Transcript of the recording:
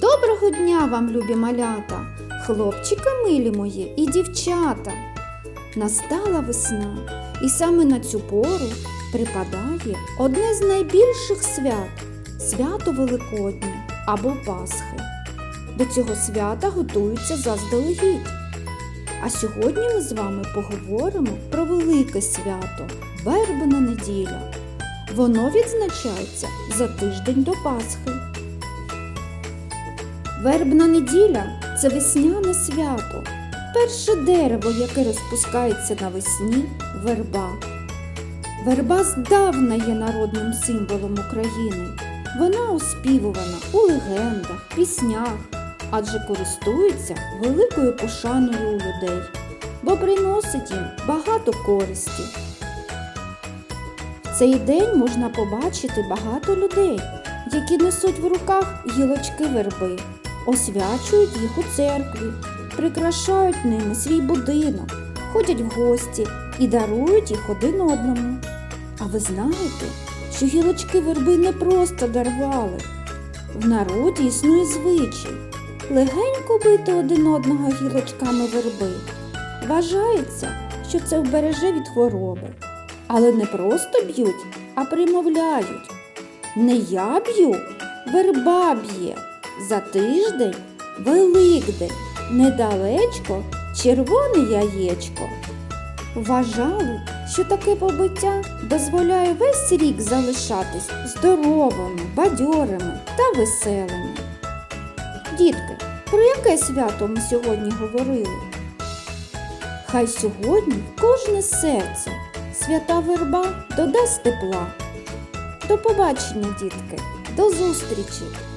Доброго дня вам, любі малята, хлопчики милі мої і дівчата. Настала весна, і саме на цю пору припадає одне з найбільших свят свято Великодня або Пасхи. До цього свята готуються заздалегідь. А сьогодні ми з вами поговоримо про велике свято Вербна неділя. Воно відзначається за тиждень до Пасхи. Вербна неділя це весняне свято. Перше дерево, яке розпускається навесні верба. Верба здавна є народним символом України. Вона оспівувана у легендах, піснях, адже користується великою пошаною у людей, бо приносить їм багато користі. В цей день можна побачити багато людей, які несуть в руках гілочки верби, освячують їх у церкві, прикрашають ними свій будинок, ходять в гості і дарують їх один одному. А ви знаєте, що гілочки верби не просто дарували. В народі існує звичай легенько бити один одного гілочками верби. Вважається, що це вбереже від хвороби. Але не просто б'ють, а примовляють. Не я б'ю, верба б'є. За тиждень Великдень, недалечко червоне яєчко. Вважали, що таке побиття дозволяє весь рік залишатись здоровими, бадьорими та веселими. Дітки, про яке свято ми сьогодні говорили? Хай сьогодні кожне серце свята верба додасть тепла. До побачення, дітки, до зустрічі!